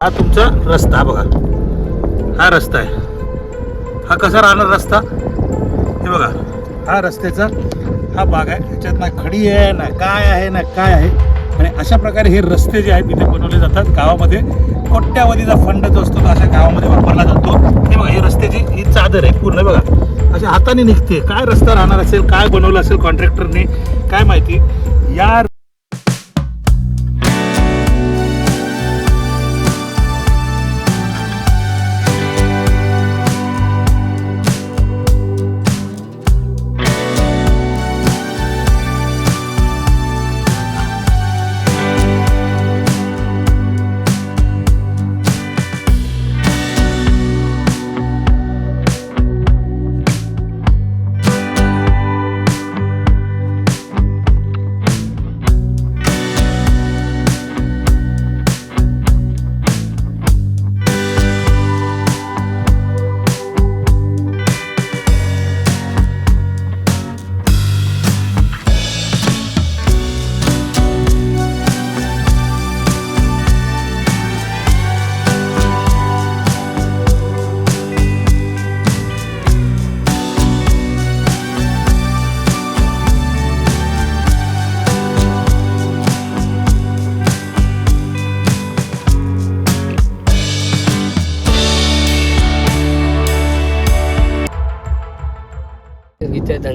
हा तुमचा रस्ता बघा. हा रस्ता आहे. हा कसा राहणार रस्ता? हे बघा. हा रस्त्याचा हा भाग आहे. ह्याच्यात ना खडी आहे ना काय आहे ना काय आहे. आणि अशा प्रकारे हे रस्ते जे आहेत इथे बनवले जातात. गावामध्ये कोट्यावधीचा फंड जो असतो तो अशा गावामध्ये वापरला जातो. हे बघा हे रस्त्याची ही चादर आहे पूर्ण बघा. अशा हाताने निघते. काय रस्ता राहणार असेल काय बनवलं असेल कॉन्ट्रॅक्टरने काय माहिती? या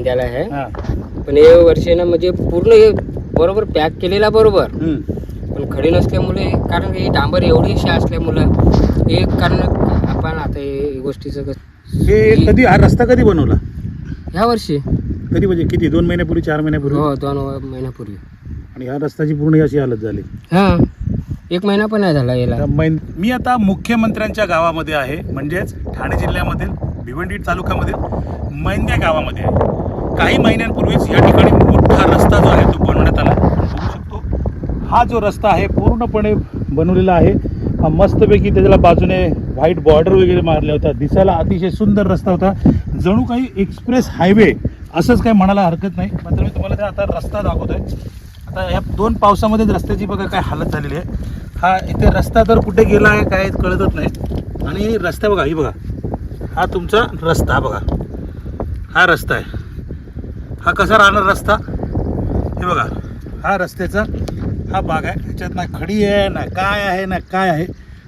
इथे धंद्याला आहे हा. पण हे वर्षी ना म्हणजे पूर्ण हे बरोबर पॅक केलेला बरोबर. हम्म. पण खडी नसल्यामुळे कारण हे डांबर एवढीशी असल्यामुळं हे कारण आपण आता हे गोष्टीचं कस- हे कधी हा रस्ता कधी बनवला? ह्या वर्षी. कधी म्हणजे किती? दोन महिन्यापूर्वी चार महिन्यापूर्वी? हो दोन महिन्यापूर्वी. आणि ह्या रस्त्याची पूर्ण अशी हालत झाली. हा. एक महिना पण नाही झाला याला. मी आता मुख्यमंत्र्यांच्या गावामध्ये आहे म्हणजेच ठाणे जिल्ह्यामधील भिवंडी तालुक्यामधील मैंद्या गावामध्ये आहे. काही महिन्यांपूर्वीच या ठिकाणी मोठा रस्ता जो आहे तो बनवण्यात आला. बघू शकतो हा जो रस्ता आहे पूर्णपणे बनवलेला आहे. मस्तपैकी त्याच्याला बाजूने व्हाईट बॉर्डर वगैरे मारल्या होत्या दिसायला अतिशय सुंदर रस्ता होता. जणू काही एक्सप्रेस हायवे असंच काही म्हणायला हरकत नाही. मात्र मी तुम्हाला ते आता रस्ता दाखवतोय. आता या दोन पावसामध्येच रस्त्याची बघा काय हालत झालेली आहे. हा इथे रस्ता तर कुठे गेला आहे काय कळतच नाही. आणि रस्ता बघा ही बघा. हा तुमचा रस्ता बघा. हा रस्ता आहे. हा कसा राहणार रस्ता? हे बघा हा रस्त्याचा हा भाग आहे. ह्याच्यात ना खडी आहे ना काय आहे ना काय आहे.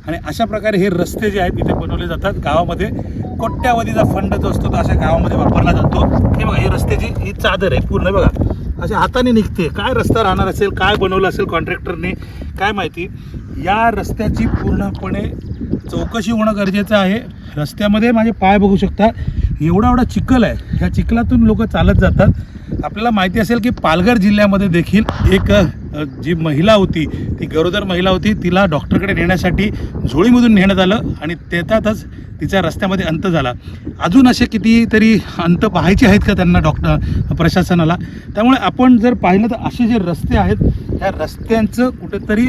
आणि अशा प्रकारे हे रस्ते जे आहेत इथे बनवले जातात. गावामध्ये कोट्यावधीचा फंड जो असतो तो अशा गावामध्ये वापरला जातो. हे बघा हे रस्त्याची ही चादर आहे पूर्ण बघा. अशा हाताने निघते. काय रस्ता राहणार असेल काय बनवलं असेल कॉन्ट्रॅक्टरने काय माहिती? या रस्त्याची पूर्णपणे चौकशी होणं गरजेचं आहे. रस्त्यामध्ये माझे पाय बघू शकता एवढा एवढा चिखल आहे. ह्या चिखलातून लोक चालत जातात. आपल्याला माहिती असेल की पालघर जिल्ह्यामध्ये देखील एक जी महिला होती ती गरोदर महिला होती तिला डॉक्टरकडे नेण्यासाठी झोळीमधून नेण्यात आलं आणि त्याच्यातच तिचा रस्त्यामध्ये अंत झाला. अजून असे कितीतरी अंत पाहायचे आहेत का त्यांना डॉक्टर प्रशासनाला? त्यामुळे आपण जर पाहिलं तर असे जे रस्ते आहेत त्या रस्त्यांचं कुठेतरी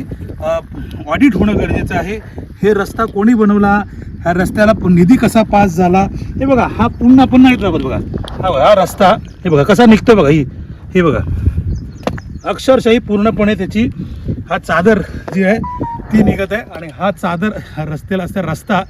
ऑडिट होणं गरजेचं आहे. हे रस्ता कोणी बनवला? ह्या रस्त्याला निधी कसा पास झाला? हे बघा हा पुन्हा पुन्हा येतो बघा. हा बघा हा रस्ता हे बघा कसा निघतो बघा ही हे बघा. अक्षरशः पूर्णपणे त्याची हा चादर जी आहे ती निघत आहे. आणि हा चादर हा रस्त्याला असता रस्ता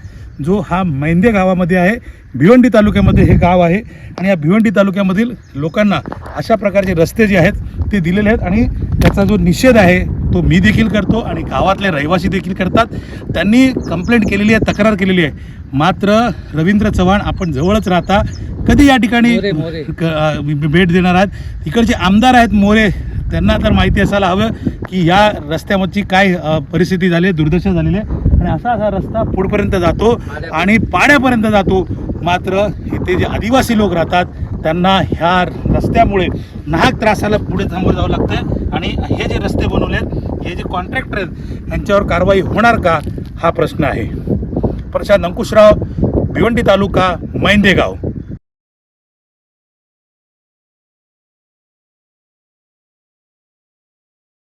जो हा मैंदे गावामध्ये आहे भिवंडी तालुक्यामध्ये हे गाव आहे. आणि या भिवंडी तालुक्यामधील लोकांना अशा प्रकारचे रस्ते जे आहेत ते दिलेले आहेत. आणि त्याचा जो निषेध आहे तो मी देखील करतो आणि गावातले रहिवासी देखील करतात. त्यांनी कंप्लेंट केलेली आहे तक्रार केलेली आहे. मात्र रवींद्र चव्हाण आपण जवळच राहता. कधी या ठिकाणी भेट देणार आहेत. इकडचे आमदार आहेत मोरे त्यांना तर माहिती असायला हवं की या रस्त्यामधची काय परिस्थिती झाली आहे दुर्दशा झालेली आहे. आणि असा असा रस्ता पुढपर्यंत जातो आणि पाण्यापर्यंत जातो. मात्र इथे जे आदिवासी लोक राहतात त्यांना ह्या रस्त्यामुळे नाहक त्रासाला पुढे थांबवलं जावं लागतं आणि हे जे रस्ते बनवले आहेत हे जे कॉन्ट्रॅक्टर आहेत यांच्यावर कारवाई होणार का? हा प्रश्न आहे. प्रशांत अंकुशराव भिवंडी तालुका मैंदेगाव.